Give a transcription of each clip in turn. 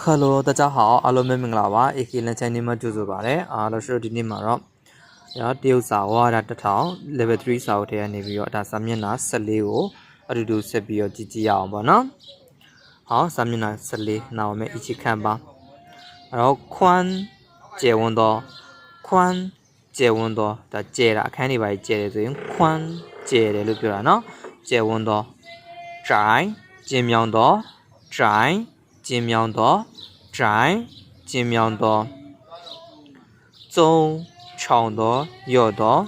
Hello 大家好အားလုံးပဲမင်္ဂလာပါ AK လန်ချိုင်းနေမှာကြိုဆိုပါရစေအားလို့ရှိတော့ဒီနေ့မှာတော့ရောတရုတ်စာဝါဒတစ်ထောင် level 3စာအုပ်ထဲကနေပြီးတော့ဒါစာမျက်နှာ14ကိုအတူတူဆက်ပြီးတော့ကြည့်ကြည့်ရအောင်ပေါ့နော်好စာမျက်နှာ14那我们一起看吧然后宽解温度宽解温度ဒါကျဲတာအခန်းတွေပါကျဲတယ်ဆိုရင်宽ကျဲတယ်လို့ပြောတာနော်ကျဲ温度窄ကျင်းမြောင်းတော့窄 金苗多，站金苗多，走长多要多，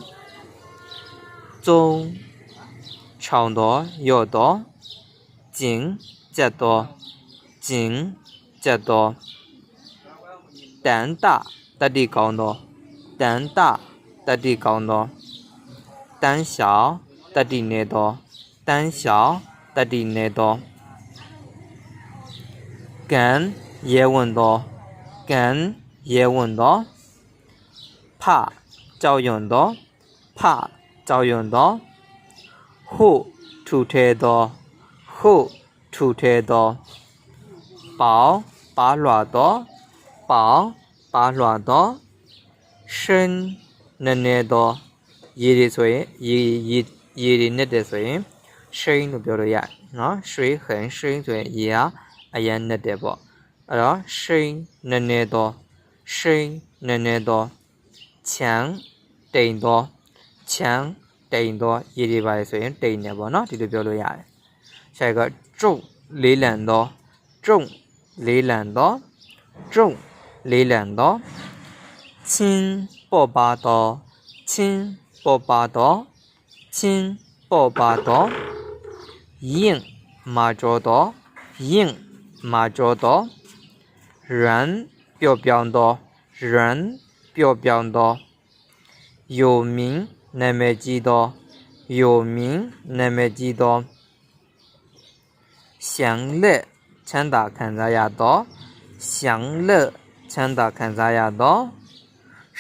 走长多要多，金接多，金接多，胆大得地高多，胆大得地高多，胆小得地难道，胆小得地难道。 ကံရဲဝင်သောကံရဲဝင်သောဖကြောက်ရွံ့သောဖကြောက်ရွံ့သောဟုထူထဲသောဟုထူထဲသောပေါပါလွာသောပေါပါလွာသောရှင်းနည်းနည်းသောရေတွေဆိုရင်ရေရေရေတွေနဲ့တယ်ဆိုရင်ရှိန်လို့ပြောလို့ရတယ်နော်ရွှေဟန်ရှိန်ဆိုရင်ရေဟာ အရန်နဲ့တယ်ပေါ့အဲ့တော့ရှိန်နည်းနည်းသောရှိန်နည်းနည်းသောချမ်းတိမ်သောချမ်းတိမ်သောရေတွေပါလေဆိုရင်တိမ်တယ်ပေါ့နော်ဒီလိုပြောလို့ရတယ်ဆရာကကျုံလေးလံသောကျုံလေးလံသောကျုံလေးလံသော亲抱巴刀，亲抱巴刀，亲抱巴刀，硬马着刀，硬 马着刀，人表表刀，人表表刀，有名那么几刀，有名那么几刀，享乐ချမ်းသာခံစားရသော享乐ချမ်းသာခံစားရသော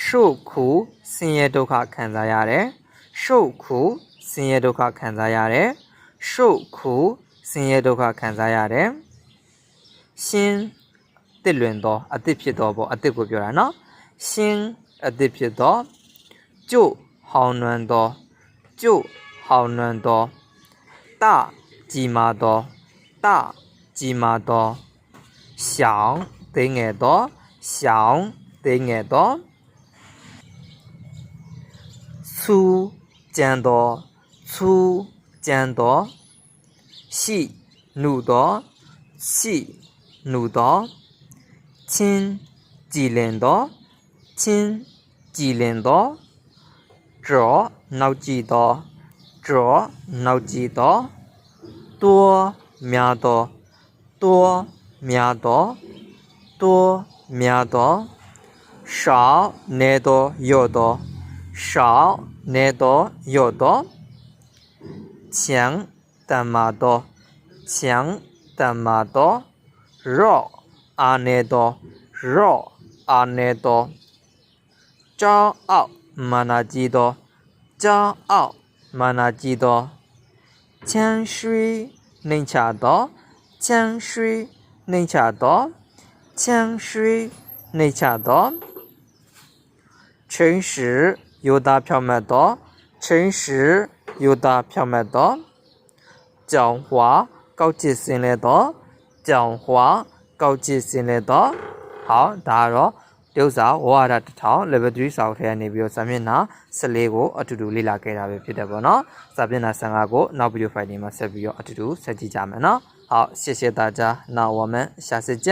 ရှုခုဆင်းရဲဒုက္ခခံစားရတယ်ရှုခုဆင်းရဲဒုက္ခခံစားရတယ်ရှုခုဆင်းရဲဒုက္ခခံစားရတယ် ရှင်းတစ်လွင်သောအတစ်ဖြစ်သောပေါ့အတစ်ကိုပြောတာနော်ရှင်းအတစ်ဖြစ်သောကျို့ဟောင်းနွမ်းသောကျို့ဟောင်းနွမ်းသောတကြီးမာသောတကြီးမာသောရှောင်းသိငယ်သောရှောင်းသိငယ်သောဆူကြံသောဆူကြံသောရှိနုသောရှိ 努多，轻机灵多，轻机灵多，着脑机多，着脑机多，多苗多，多苗多，多苗多， ရော့အာနေတော်ရော့အာနေတော်ကြောင်းအောက်မာနာကြီးတော်ကြောင်းအောက်မာနာကြီးတော်ချမ်းရွှေနှိမ်ချတော်ချမ်းရွှေနှိမ်ချတော်ချမ်းရွှေနှိမ်ချတော်ချင်းရှိယိုသားဖြောင့်မတ်တော်ချင်းရှိယိုသားဖြောင့်မတ်တော်ကြောင်ဟွာကောက်ကျစ်စင်လဲတော် ကြောင်ဟွာကောက်ချစ်စင်လဲတော့ဟောဒါတော့ဒုစာဝါဒ1000 level 3ဆောက်ထဲကနေပြီးတော့စာမျက်နှာ14ကိုအတူတူလေ့လာခဲ့တာပဲဖြစ်တယ်ပေါ့နော်စာမျက်နှာ15ကိုနောက်ဗီဒီယိုဖိုင်တွေမှာဆက်ပြီးတော့အတူတူဆက်ကြည့်ကြမယ်နော်ဟောရှစ်ရှစ်သားကြနောက်ဝမန်ရှာစစ်ကြ